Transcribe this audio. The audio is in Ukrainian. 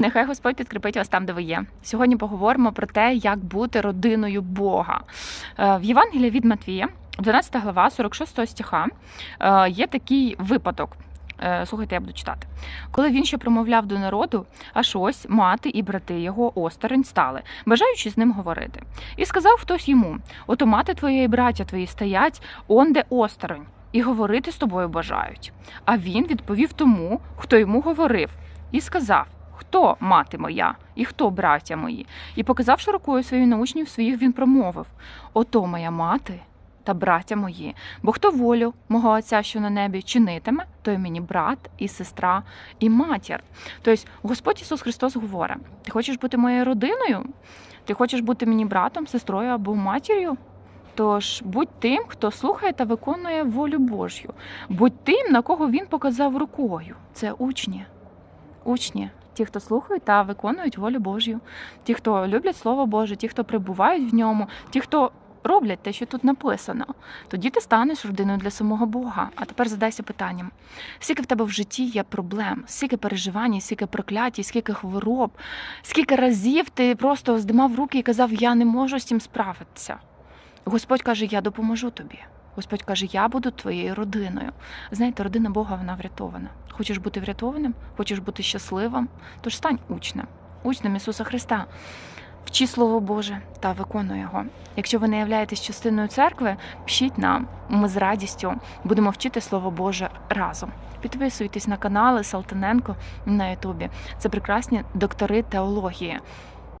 Нехай Господь підкріпить вас там, де ви є. Сьогодні поговоримо про те, як бути родиною Бога. Е, В Євангелії від Матвія, 12 глава, 46 стиха, е, є такий випадок. Е, Слухайте, я буду читати. Коли він ще промовляв до народу, аж ось мати і брати його осторонь стали, бажаючи з ним говорити. І сказав хтось йому: Ото мати твоя і браття твої стоять, онде осторонь, і говорити з тобою бажають. А він відповів тому, хто йому говорив, і сказав: Хто мати моя, і хто браття мої? І показавши рукою свою на учнів своїх, він промовив: Ото моя мати та браття мої. Бо хто волю мого Отця, що на небі, чинитиме, той мені брат і сестра, і матір. Тобто Господь Ісус Христос говорить: ти хочеш бути моєю родиною? Ти хочеш бути мені братом, сестрою або матір'ю? Тож будь тим, хто слухає та виконує волю Божю. Будь тим, на кого він показав рукою. Це учні. Учні, ті, хто слухають та виконують волю Божю, ті, хто люблять Слово Боже, ті, хто прибувають в ньому, ті, хто роблять те, що тут написано. Тоді ти станеш родиною для самого Бога. А тепер задайся питанням: скільки в тебе в житті є проблем, скільки переживань, скільки прокляттів, скільки хвороб, скільки разів ти просто здимав руки і казав, я не можу з цим справитися. Господь каже, я допоможу тобі. Господь каже, я буду твоєю родиною. Знаєте, родина Бога вона врятована. Хочеш бути врятованим, хочеш бути щасливим, тож стань учнем, учнем Ісуса Христа. Вчи Слово Боже та виконуй його. Якщо ви не являєтесь частиною церкви, пишіть нам. Ми з радістю будемо вчити Слово Боже разом. Підписуйтесь на канали Салтаненко на Ютубі. Це прекрасні доктори теології.